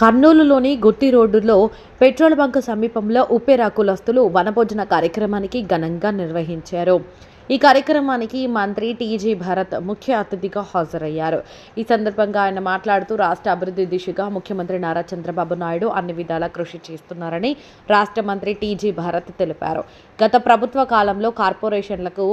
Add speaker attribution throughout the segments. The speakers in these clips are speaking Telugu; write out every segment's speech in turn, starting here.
Speaker 1: కర్నూలులోని గుత్తి రోడ్డులో పెట్రోల్ బంక్ సమీపంలో ఉప్పెరా కులస్తులు వనభోజన కార్యక్రమానికి ఘనంగా నిర్వహించారు. ఈ కార్యక్రమానికి మంత్రి టీజీ భరత్ ముఖ్య అతిథిగా హాజరయ్యారు. ఈ సందర్భంగా ఆయన మాట్లాడుతూ రాష్ట్ర అభివృద్ధి దిశగా ముఖ్యమంత్రి నారా చంద్రబాబు నాయుడు అన్ని విధాలా కృషి చేస్తున్నారని రాష్ట్ర మంత్రి టీజీ భరత్ తెలిపారు. గత ప్రభుత్వ కాలంలో కార్పొరేషన్లకు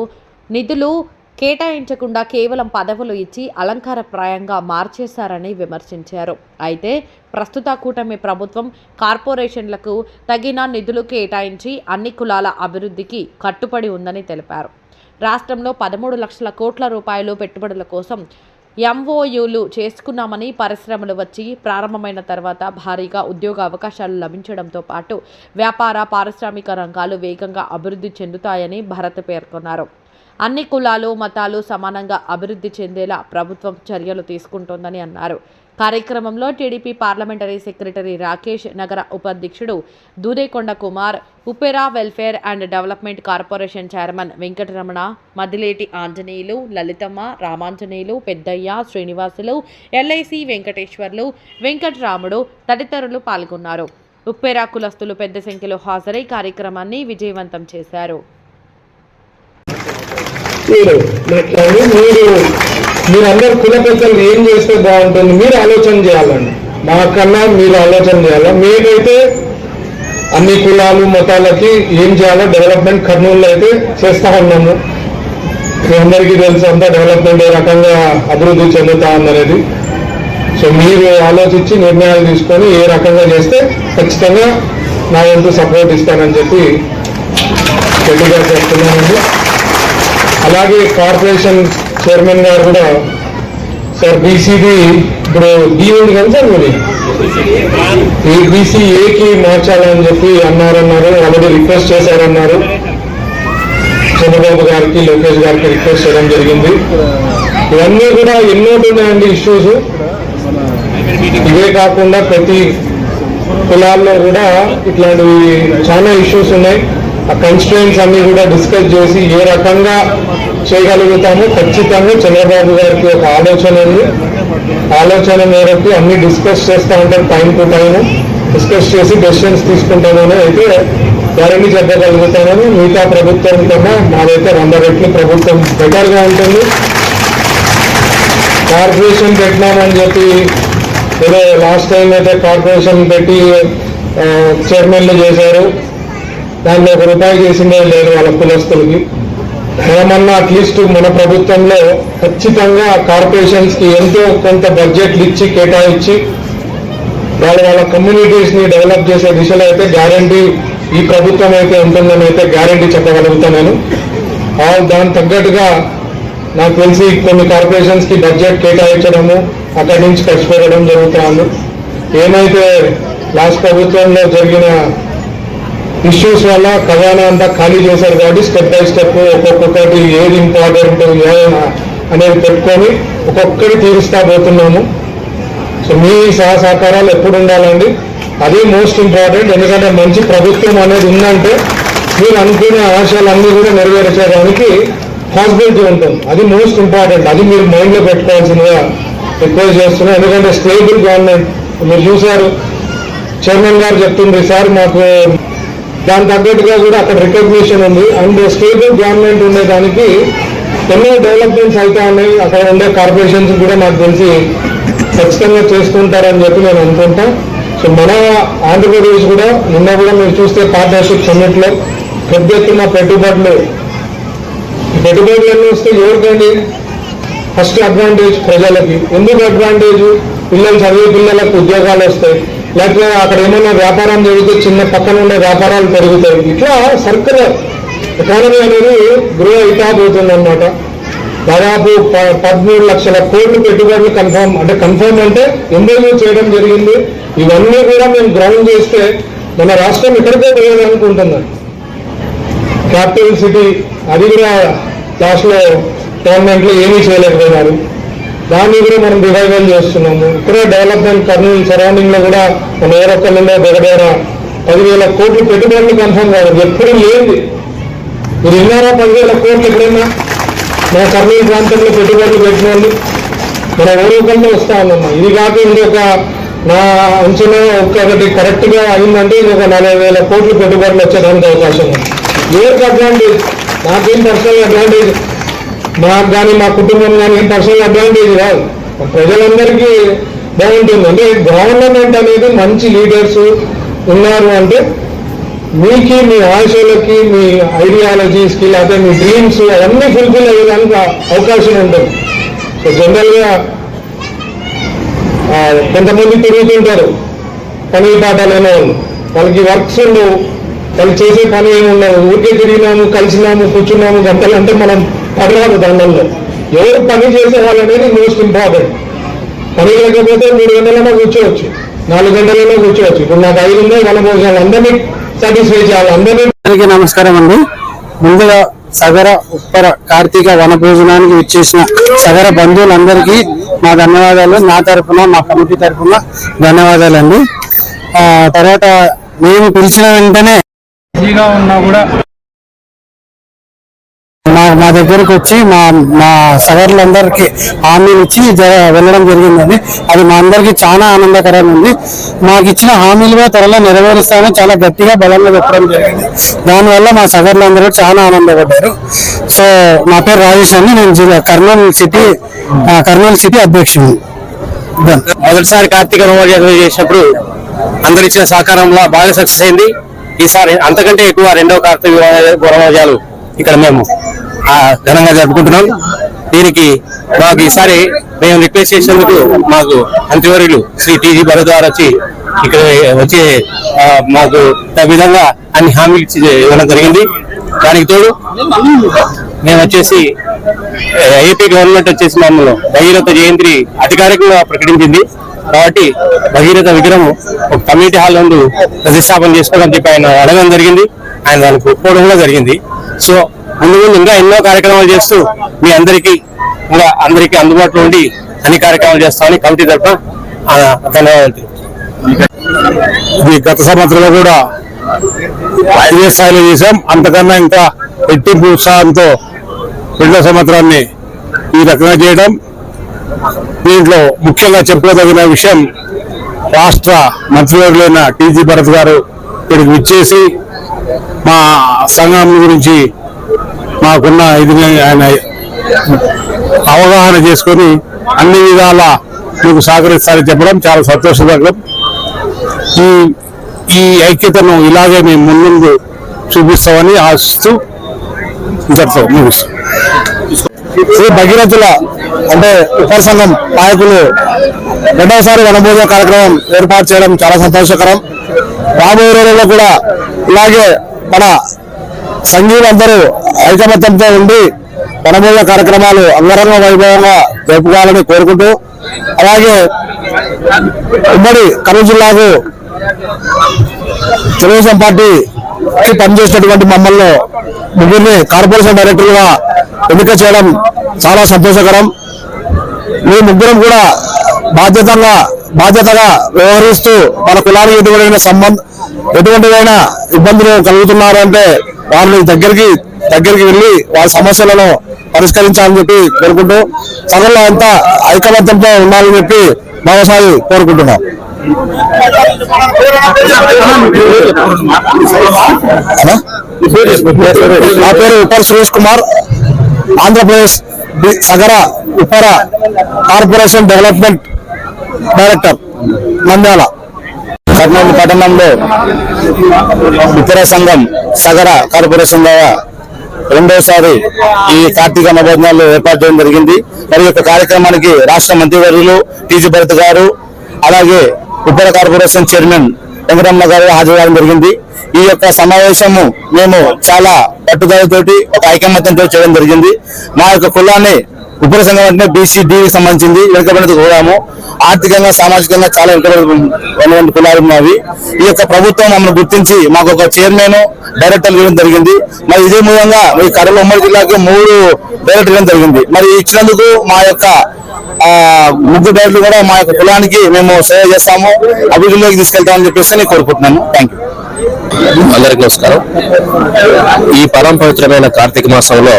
Speaker 1: నిధులు కేటాయించకుండా కేవలం పదవులు ఇచ్చి అలంకారప్రాయంగా మార్చేశారని విమర్శించారు. అయితే ప్రస్తుత కూటమి ప్రభుత్వం కార్పొరేషన్లకు తగిన నిధులు కేటాయించి అన్ని కులాల అభివృద్ధికి కట్టుబడి ఉందని తెలిపారు. రాష్ట్రంలో పదమూడు లక్షల కోట్ల రూపాయలు పెట్టుబడుల కోసం ఎంఓయూలు చేసుకున్నామని పరిశ్రమలు వచ్చి ప్రారంభమైన తర్వాత భారీగా ఉద్యోగ అవకాశాలు లభించడంతో పాటు వ్యాపార పారిశ్రామిక రంగాలు వేగంగా అభివృద్ధి చెందుతాయని భరత్ పేర్కొన్నారు. అన్ని కులాలు మతాలు సమానంగా అభివృద్ధి చెందేలా ప్రభుత్వం చర్యలు తీసుకుంటోందని అన్నారు. కార్యక్రమంలో టీడీపీ పార్లమెంటరీ సెక్రటరీ రాకేష్ నగర ఉపాధ్యక్షుడు Dudekonda Kumar Uppara welfare and development corporation chairman Venkataramana Madileti Anjaneyulu Lalithamma Ramanjaneyulu Peddaiah Srinivasulu LIC Venkateswarlu Venkataramudu తదితరులు పాల్గొన్నారు. ఉప్పేరా కులస్తులు పెద్ద సంఖ్యలో హాజరై కార్యక్రమాన్ని విజయవంతం చేశారు.
Speaker 2: మీరు మాట్లాడి మీరు మీరందరూ కుల పెద్దలు ఏం చేస్తే బాగుంటుంది? మీరు ఆలోచన చేయాలండి. మాకన్నా మీరు ఆలోచన చేయాలా? మేమైతే అన్ని కులాలు మతాలకి ఏం చేయాలో డెవలప్మెంట్ కర్నూలులో అయితే చేస్తా ఉన్నాము. మీ అందరికీ తెలుసు అంతా డెవలప్మెంట్ ఏ రకంగా అభివృద్ధి చెందుతా ఉందనేది. సో మీరు ఆలోచించి నిర్ణయాలు తీసుకొని ఏ రకంగా చేస్తే ఖచ్చితంగా నా వంతు సపోర్ట్ ఇస్తానని చెప్పి గట్టిగా చెప్తున్నానండి అలాగే కార్పొరేషన్ చైర్మన్ గారు కూడా సార్ బీసీది ఇప్పుడు బీ ఉంది కదా సార్ మరి? ఈ బీసీ ఏకి మార్చాలని చెప్పి అన్నారన్నారు ఆల్రెడీ రిక్వెస్ట్ చేశారన్నారు. చంద్రబాబు గారికి లోకేష్ గారికి రిక్వెస్ట్ చేయడం జరిగింది. ఇవన్నీ కూడా ఎన్నో ఉన్నాయండి ఇష్యూస్. ఇవే కాకుండా ప్రతి కులాల్లో కూడా ఇట్లాంటివి చాలా ఇష్యూస్ ఉన్నాయి. ఆ కన్స్టిట్యూన్స్ అన్ని కూడా డిస్కస్ చేసి ఏ రకంగా చేయగలుగుతామో ఖచ్చితంగా చంద్రబాబు గారికి ఒక ఆలోచన ఉంది. ఆలోచన మేరకు అన్ని డిస్కస్ చేస్తూ ఉంటారు టైం టు టైం డిస్కస్ చేసి డెసిషన్స్ తీసుకుంటామని అయితే వారిని చెప్పగలుగుతామని మిగతా ప్రభుత్వం కన్నా మాదైతే వంద రెట్లు ప్రభుత్వం బెటర్గా ఉంటుంది. కార్పొరేషన్ పెట్టినామని చెప్పి ఏదో లాస్ట్ టైం అయితే కార్పొరేషన్ పెట్టి చైర్మన్లు చేశారు. దాన్ని ఒక రూపాయి చేసిందే లేదు వాళ్ళ కులస్తులకి. ఏమన్నా అట్లీస్ట్ మన ప్రభుత్వంలో ఖచ్చితంగా కార్పొరేషన్స్కి ఎంతో కొంత బడ్జెట్లు ఇచ్చి కేటాయించి వాళ్ళ వాళ్ళ కమ్యూనిటీస్ని డెవలప్ చేసే దిశలో అయితే గ్యారంటీ ఈ ప్రభుత్వం అయితే ఉంటుందని అయితే గ్యారంటీ చెప్పగలుగుతాను నేను. తగ్గట్టుగా నాకు తెలిసి కొన్ని కార్పొరేషన్స్కి బడ్జెట్ కేటాయించడము అక్కడి నుంచి ఖర్చు పెట్టడం జరుగుతుంది ఏమైతే లాస్ట్ ప్రభుత్వంలో జరిగిన ఇష్యూస్ వల్ల ఖజానా అంతా ఖాళీ చేశారు కాబట్టి స్టెప్ బై స్టెప్ ఒక్కొక్కటి ఏది ఇంపార్టెంట్ ఏదైనా అనేది పెట్టుకొని ఒక్కొక్కటి తీరుస్తా పోతున్నాము. సో మీ సహసహకారాలు ఎప్పుడు ఉండాలండి? అదే మోస్ట్ ఇంపార్టెంట్ ఎందుకంటే మంచి ప్రభుత్వం అనేది ఉందంటే మీరు అనుకునే ఆశయాలన్నీ కూడా నెరవేర్చడానికి పాసిబిలిటీ ఉంటుంది. అది మోస్ట్ ఇంపార్టెంట్ అది మీరు మైండ్లో పెట్టుకోవాల్సిందిగా రిక్వెస్ట్ చేస్తున్నాను ఎందుకంటే స్టేబుల్ గవర్నమెంట్ మీరు చూశారు. చైర్మన్ గారు చెప్తుంది సార్ మాకు దాని తగ్గట్టుగా కూడా అక్కడ రికగ్నిషన్ ఉంది. అండ్ స్టేట్ గవర్నమెంట్ ఉండేదానికి ఎన్నో డెవలప్మెంట్స్ అవుతా ఉన్నాయి. అక్కడ ఉండే కార్పొరేషన్స్ కూడా నాకు తెలిసి ఖచ్చితంగా చేసుకుంటారని చెప్పి నేను అనుకుంటా. సో మన ఆంధ్రప్రదేశ్ కూడా నిన్న కూడా మీరు చూస్తే పార్ట్నర్షిప్ సమ్మిట్లో పెద్ద ఎత్తున పెట్టుబడులు. పెట్టుబడులు అన్నీ వస్తే ఎవరికండి? ఫస్ట్ అడ్వాంటేజ్ ప్రజలకి. ఎందుకు అడ్వాంటేజ్ పిల్లలు చదివే పిల్లలకు ఉద్యోగాలు వస్తాయి. లేకపోతే అక్కడ ఏమైనా వ్యాపారం జరిగితే చిన్న పక్కన ఉండే వ్యాపారాలు పెరుగుతాయి. ఇట్లా సర్కులర్ ఎకానమీ అనేది గ్రో అవుతా పోతుంది అనమాట దాదాపు ప- పదమూడు లక్షల కోట్లు పెట్టుబడులు కన్ఫర్మ్ అంటే కన్ఫర్మ్ అంటే ఎంబోయూ చేయడం జరిగింది. ఇవన్నీ కూడా మేము గ్రౌండ్ చేస్తే మన రాష్ట్రం ఇక్కడికే పోయేదనుకుంటున్నాం. క్యాపిటల్ సిటీ అది కూడా లాస్ట్లో గవర్నమెంట్లో ఏమీ చేయలేకపోయినారు. దాన్ని కూడా మనం రివైవల్ చేస్తున్నాము. ఇక్కడే డెవలప్మెంట్ కర్నూలు సరౌండింగ్లో కూడా మన ఏరొక్కలలో దగ్గర పదివేల కోట్లు పెట్టుబడులు కన్ఫర్మ్ కాదు. ఎప్పుడు లేదు మీరు విన్నారా పదివేల కోట్లు ఎప్పుడైనా? మన కర్నూలు ప్రాంతంలో పెట్టుబడులు పెట్టిన వాళ్ళు మన ఊరుకల్లో వస్తా ఉన్నాము. ఇది కాక ఇంకొక నా అంచనా ఒక్కటి కరెక్ట్గా అయిందంటే ఇంకొక నలభై వేల కోట్లు పెట్టుబడులు వచ్చేదానికి అవకాశం ఉంది. ఎవరికి అడ్వాంటేజ్ నాకేం పర్సనల్ అడ్వాంటేజ్ మాకు కానీ మా కుటుంబం కానీ ఏం పర్సనల్ అడ్వాంటేజ్ కాదు. ప్రజలందరికీ బాగుంటుంది. అంటే గవర్నమెంట్ అనేది మంచి లీడర్స్ ఉన్నారు అంటే మీకి మీ ఆశలకి మీ ఐడియాలజీస్కి లేకపోతే మీ డ్రీమ్స్ అవన్నీ ఫుల్ఫిల్ అయ్యేదానికి అవకాశం ఉంటుంది. సో జనరల్గా కొంతమంది తిరుగుతుంటారు. పని పాట వాళ్ళు. వాళ్ళకి వర్క్స్ ఉండవు. వాళ్ళు చేసే పని ఏమి ఉండవు ఊరికే తిరిగినాము కలిసినాము కూర్చున్నాము గంటలు అంటే మనం పడరాదు దండంలో ఎవరు పని చేసే వాళ్ళు అనేది మోస్ట్ ఇంపార్టెంట్ పని లేకపోతే మూడు గంటలైనా కూర్చోవచ్చు. నాలుగు గంటలైనా కూర్చోవచ్చు. ఇప్పుడు నాకు ఐదు ఉన్నాయి వాళ్ళ భోజనాలు. అందరినీ సాటిస్ఫై చేయాలి. అందరినీ
Speaker 3: అందరికీ నమస్కారం అండి. ముందుగా సగర ఉప్పర కార్తీక వన భోజనానికి విచ్చేసిన సగర బంధువులందరికీ మా ధన్యవాదాలు. నా తరపున మా కమిటీ తరపున ధన్యవాదాలండి. ఆ తర్వాత మేము పిలిచిన వెంటనే బిజీగా ఉన్నా కూడా మా దగ్గరకు వచ్చి మా మా సగర్లందరికీ హామీలు ఇచ్చి వెళ్ళడం జరిగిందండి. అది మా అందరికీ చాలా ఆనందకరంగా ఉంది మాకు ఇచ్చిన హామీలుగా త్వరలో నెరవేరుస్తామని చాలా గట్టిగా బలంగా చెప్పడం జరిగింది. దానివల్ల మా సగర్లందరూ చాలా ఆనందపడ్డారు. సో నా పేరు రాజేష్ అండి. నేను జిల్లా కర్నూలు సిటీ కర్నూలు సిటీ అధ్యక్షుడు
Speaker 4: మొదటిసారి కార్తీక నవోదయం చేసినప్పుడు అందరు ఇచ్చిన సహకారంలో బాగా సక్సెస్ అయింది. ఈసారి అంతకంటే ఎక్కువ రెండవ కార్తీక గురమోజాలు ఇక్కడ మేము ఘనంగా జరుపుకుంటున్నాం. దీనికి మాకు ఈసారి మేము రిక్వెస్ట్ చేసినందుకు మాకు మంత్రివర్యులు శ్రీ టీజీ భరత్ గారు వచ్చి ఇక్కడ వచ్చి మాకు ఆ విధంగా అన్ని హామీలు ఇచ్చి ఇవ్వడం జరిగింది. దానికి తోడు మేము వచ్చేసి ఏపీ గవర్నమెంట్ వచ్చేసి మమ్మల్ని భగీరథ జయంతి అధికారికంగా ప్రకటించింది. కాబట్టి భగీరథ విగ్రహం ఒక కమ్యూనిటీ హాల్ నందు ప్రతిష్టాపన చేసుకోవడం చెప్పి ఆయన అడగడం జరిగింది. ఆయన దానికి ఒప్పుకోవడం కూడా జరిగింది. సో ముందు ఇంకా ఎన్నో కార్యక్రమాలు చేస్తూ మీ అందరికీ ఇంకా అందరికీ అందుబాటులో ఉండి అన్ని కార్యక్రమాలు చేస్తామని కమిటీ తరఫున ధన్యవాదాలు
Speaker 3: ఇది గత సంవత్సరంలో కూడా ఇదే స్థాయిలో చేశాం. అంతకన్నా ఇంకా రెట్టింపు ఉత్సాహంతో రెండో సంవత్సరాన్ని ఈ రకంగా చేయడం. దీంట్లో ముఖ్యంగా చెప్పుకోదగిన విషయం రాష్ట్ర మంత్రివర్యులైన టీజీ భరత్ గారు ఇక్కడికి విచ్చేసి మా సంఘం గురించి మాకున్న ఇది ఆయన అవగాహన చేసుకొని అన్ని విధాల మీకు సహకరిస్తారని చెప్పడం చాలా సంతోషకరం ఈ ఈ ఐక్యతను ఇలాగే మేము ముందు చూపిస్తామని ఆశిస్తూ ఇంతటితో ముగిస్తాం. శ్రీ భగీరథుల అంటే ఉపసంఘం నాయకులు రెండవసారి వనభోజన కార్యక్రమం ఏర్పాటు చేయడం చాలా సంతోషకరం. రాబోయే రోజుల్లో కూడా ఇలాగే మన సంఘీలందరూ ఐకమత్యంతో ఉండి వనభోజ కార్యక్రమాలు అంగరంగ వైభవంగా జరుపుకోవాలని కోరుకుంటూ అలాగే ఉమ్మడి కర్నూలు జిల్లాకు తెలుగుదేశం పార్టీ పనిచేసినటువంటి మమ్మల్ని ముగ్గురిని కార్పొరేషన్ డైరెక్టర్గా ఎన్నిక చేయడం చాలా సంతోషకరం. మీ ముగ్గురం కూడా బాధ్యతగా బాధ్యతగా వ్యవహరిస్తూ మన కులానికి ఎటువంటి సంబంధం ఎటువంటివైనా ఇబ్బందులు కలుగుతున్నారు అంటే వారిని దగ్గరికి దగ్గరికి వెళ్ళి వారి సమస్యలను పరిష్కరించాలని చెప్పి కోరుకుంటూ సగంలో అంతా ఐకమత్యంతో ఉండాలని చెప్పి మరోసారి కోరుకుంటున్నాం. నా పేరు ఉపర్ Suresh Kumar. Andhra Pradesh Sagara Uppara corporation development director Nandyal Kurnool పట్టణంలో ఇతర సంఘం సగర కార్పొరేషన్ ద్వారా రెండోసారి ఈ కార్తీక నవోదనాలు ఏర్పాటు చేయడం జరిగింది. మరి ఈ యొక్క కార్యక్రమానికి రాష్ట్ర మంత్రివర్యులు టీజీ భరత్ గారు అలాగే ఉపర కార్పొరేషన్ చైర్మన్ వెంకటరమణ గారు హాజరవడం జరిగింది. ఈ యొక్క సమావేశము మేము చాలా పట్టుదలతోటి ఒక ఐకమత్యంతో చేయడం జరిగింది. మా యొక్క కులాన్ని ఉపర సంఘం అంటే బీసీ డీకి సంబంధించింది. వెనుకబడిన కులాము ఆర్థికంగా సామాజికంగా చాలా వెనుకబడిన కులాలు ఉన్నవి. ఈ యొక్క ప్రభుత్వం మమ్మల్ని గుర్తించి మాకు ఒక చైర్మన్ డైరెక్టర్ ఇవ్వడం జరిగింది. మరి ఇదే మూలంగా ఈ కర్నూలు ఉమ్మడి జిల్లాకి మూడు డైరెక్టర్ ఇవ్వడం జరిగింది. మరి ఇచ్చినందుకు మా యొక్క ముగ్గురు డైరెక్టర్లు కూడా మా యొక్క కులానికి మేము సేవ చేస్తాము అభివృద్ధిలోకి తీసుకెళ్తామని చెప్పేసి నేను కోరుకుంటున్నాను. థ్యాంక్ యూ
Speaker 4: అందరికి నమస్కారం. ఈ పరమ పవిత్రమైన కార్తీక మాసంలో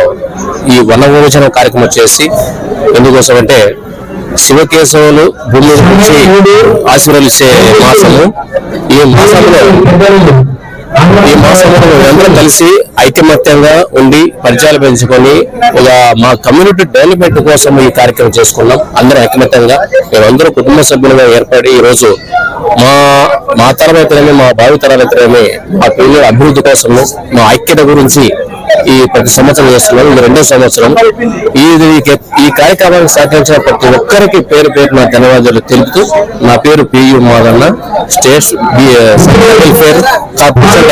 Speaker 4: ఈ వనభోజనం కార్యక్రమం వచ్చేసి ఎందుకోసం అంటే
Speaker 5: శివకేశవులు భూమి నుంచి ఆశీర్వదించే మాసము. ఈ మాసంలో ఈ మాసంలో మేమందరం కలిసి ఐకమత్యంగా ఉండి పరిచయాలు పెంచుకొని ఒక మా కమ్యూనిటీ డెవలప్మెంట్ కోసం ఈ కార్యక్రమం చేసుకున్నాం. అందరం ఐకమత్యంగా మేమందరం కుటుంబ సభ్యులుగా ఏర్పడి ఈరోజు రోజు మా మా తరమైతేనేమి మా భావి తరమైతేనేమి మా పిల్లల అభివృద్ధి కోసము మా ఐక్యత గురించి ఈ ప్రతి సంవత్సరం చేస్తున్నాం ఇది రెండో సంవత్సరం. ఈ ఈ కార్యక్రమానికి సహకరించిన ప్రతి ఒక్కరికి పేరు పేరు నా ధన్యవాదాలు తెలుపుతూ నా పేరు పియు మాదన్న స్టేట్ వెల్ఫేర్ కార్పొరేషన్